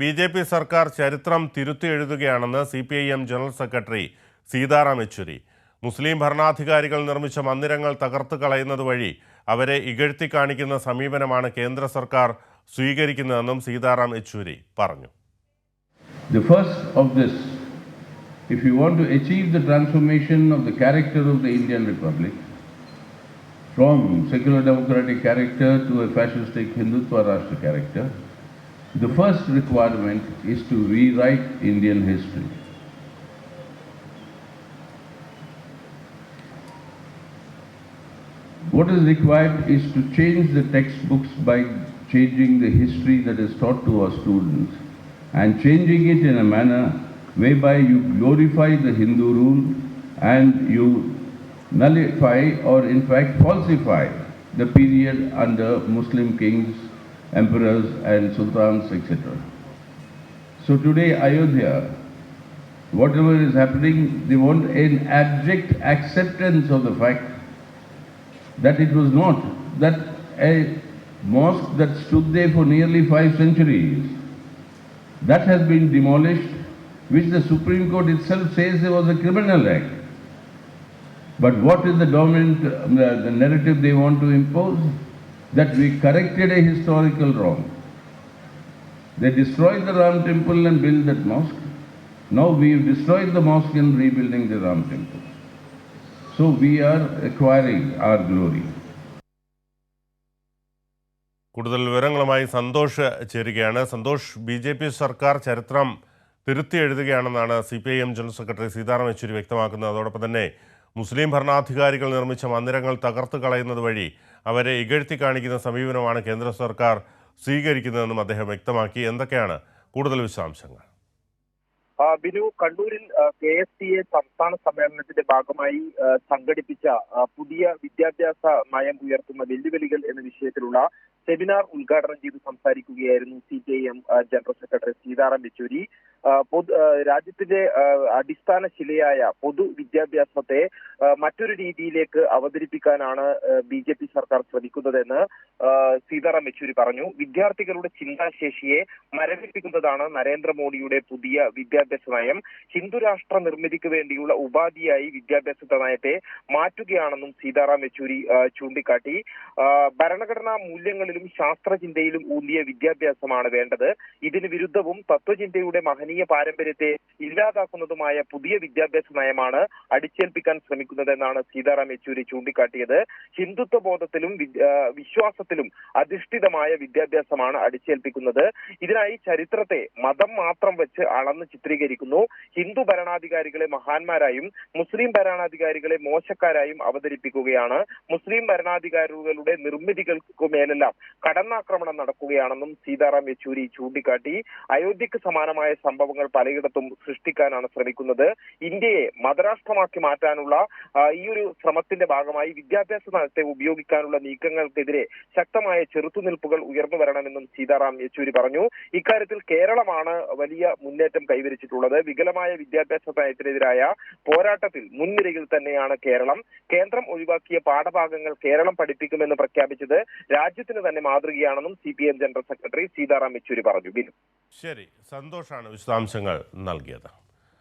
B J P സർക്കാർ ചരിത്രം തിരുത്തി എഴുതുകയാണെന്ന് C P I M general secretary Sitaram Yechury മുസ്ലിം ഭരണാധികാരികൾ നിർമ്മിച്ച മന്ദിരങ്ങൾ തകർത്ത് കളയുന്നത് വഴി അവരെ ഇകഴ്ത്തി കാണിക്കുന്ന സമീപനമാണ് കേന്ദ്ര സർക്കാർ സ്വീകരിക്കുന്നതെന്നും സീതാറാം യെച്ചൂരി പറഞ്ഞു The first of this, if you want to achieve the transformation of the character of the Indian Republic from secular democratic character to a fascistic Hindutva Rashtra character, the first requirement is to rewrite Indian history. What is required is to change the textbooks by changing the history that is taught to our students and changing it in a manner whereby you glorify the Hindu rule and you nullify or in fact falsify the period under Muslim kings, emperors and sultans, etc. So today, Ayodhya, whatever is happening, they want an abject acceptance of the fact that it was not that a mosque that stood there for nearly five centuries that has been demolished, which the Supreme Court itself says it was a criminal act. But what is the dominant uh, the, the narrative they want to impose? That we corrected a historical wrong. They destroyed the Ram temple and built that mosque. Now we have destroyed the mosque and rebuilding the Ram temple. So we are acquiring our glory. കൂടുതൽ വിവരങ്ങളുമായി സന്തോഷ് ചേരുകയാണ് Santhosh B J P സർക്കാർ ചരിത്രം തിരുത്തി എഴുതുകയാണെന്നാണ് C P I M general secretary Sitaram Yechury വ്യക്തമാക്കുന്നത് അതോടൊപ്പം തന്നെ മുസ്ലിം ഭരണാധികാരികൾ നിർമ്മിച്ച മന്ദിരങ്ങൾ തകർത്ത് കളയുന്നത് വഴി അവരെ ഇകഴ്ത്തി കാണിക്കുന്ന സമീപനമാണ് കേന്ദ്ര സർക്കാർ സ്വീകരിക്കുന്നതെന്നും അദ്ദേഹം വ്യക്തമാക്കി. എന്തൊക്കെയാണ് കൂടുതൽ വിശദാംശങ്ങൾ? ബിനു കണ്ണൂരിൽ കെ എസ് ടി എ സംസ്ഥാന സമ്മേളനത്തിന്റെ ഭാഗമായി സംഘടിപ്പിച്ച പുതിയ വിദ്യാഭ്യാസ നയം ഉയർത്തുന്ന വെല്ലുവിളികൾ എന്ന വിഷയത്തിലുള്ള സെമിനാർ ഉദ്ഘാടനം ചെയ്ത് സംസാരിക്കുകയായിരുന്നു C I M general secretary Sitaram Yechury. പൊതു രാജ്യത്തിന്റെ അടിസ്ഥാന ശിലയായ പൊതു വിദ്യാഭ്യാസത്തെ മറ്റൊരു രീതിയിലേക്ക് അവതരിപ്പിക്കാനാണ് ബി ജെ പി സർക്കാർ ശ്രമിക്കുന്നതെന്ന് സീതാറാം യെച്ചൂരി പറഞ്ഞു. വിദ്യാർത്ഥികളുടെ ചിന്താശേഷിയെ മരവിപ്പിക്കുന്നതാണ് നരേന്ദ്രമോദിയുടെ പുതിയ വിദ്യാഭ്യാസ നയം. ഹിന്ദുരാഷ്ട്ര നിർമ്മിതിക്ക് വേണ്ടിയുള്ള ഉപാധിയായി വിദ്യാഭ്യാസ നയത്തെ മാറ്റുകയാണെന്നും സീതാറാം യെച്ചൂരി ചൂണ്ടിക്കാട്ടി. ഭരണഘടനാ മൂല്യങ്ങളിലും ശാസ്ത്രചിന്തയിലും ഊന്നിയ വിദ്യാഭ്യാസമാണ് വേണ്ടത്. ഇതിന് വിരുദ്ധവും തത്വചിന്തയുടെ മഹനീയ പാരമ്പര്യത്തെ ഇല്ലാതാക്കുന്നതുമായ പുതിയ വിദ്യാഭ്യാസ നയമാണ് അടിച്ചേൽപ്പിക്കാൻ ശ്രമിക്കുന്നതെന്നാണ് സീതാറാം യെച്ചൂരി ചൂണ്ടിക്കാട്ടിയത്. ഹിന്ദുത്വ ബോധത്തിലും വിശ്വാസത്തിലും അധിഷ്ഠിതമായ വിദ്യാഭ്യാസമാണ് അടിച്ചേൽപ്പിക്കുന്നത്. ഇതിനായി ചരിത്രത്തെ മതം മാത്രം വെച്ച് അളന്ന് ചിത്രീകരിക്കുന്നു. ഹിന്ദു ഭരണാധികാരികളെ മഹാന്മാരായും മുസ്ലിം ഭരണാധികാരികളെ മോശക്കാരായും അവതരിപ്പിക്കുകയാണ്. മുസ്ലിം ഭരണാധികാരികളുടെ നിർമ്മിതികൾക്ക് മേലെല്ലാം കടന്നാക്രമണം നടക്കുകയാണെന്നും സീതാറാം യെച്ചൂരി ചൂണ്ടിക്കാട്ടി. അയോധ്യക്ക് സമാനമായ സംഭവങ്ങൾ പലയിടത്തും സൃഷ്ടിക്കാനാണ് ശ്രമിക്കുന്നത്. ഇന്ത്യയെ മതരാഷ്ട്രമാക്കി മാറ്റാനുള്ള ഈ ഒരു ശ്രമത്തിന്റെ ഭാഗമായി വിദ്യാഭ്യാസ നയത്തെ ഉപയോഗിക്കാനുള്ള നീക്കങ്ങൾക്കെതിരെ ശക്തമായ ചെറുത്തുനിൽപ്പുകൾ ഉയർന്നു വരണമെന്നും സീതാറാം യെച്ചൂരി പറഞ്ഞു. ഇക്കാര്യത്തിൽ കേരളമാണ് വലിയ മുന്നേറ്റം കൈവരിച്ചിട്ടുള്ളത്. വികലമായ വിദ്യാഭ്യാസ നയത്തിനെതിരായ പോരാട്ടത്തിൽ മുൻനിരയിൽ തന്നെയാണ് കേരളം. കേന്ദ്രം ഒഴിവാക്കിയ പാഠഭാഗങ്ങൾ കേരളം പഠിപ്പിക്കുമെന്ന് പ്രഖ്യാപിച്ചത് രാജ്യത്തിന് തന്നെ മാതൃകയാണെന്നും C general secretary Sitaram Yechury പറഞ്ഞു. ശരി. സന്തോഷാണ് വിശദാംശങ്ങൾ നൽകിയത്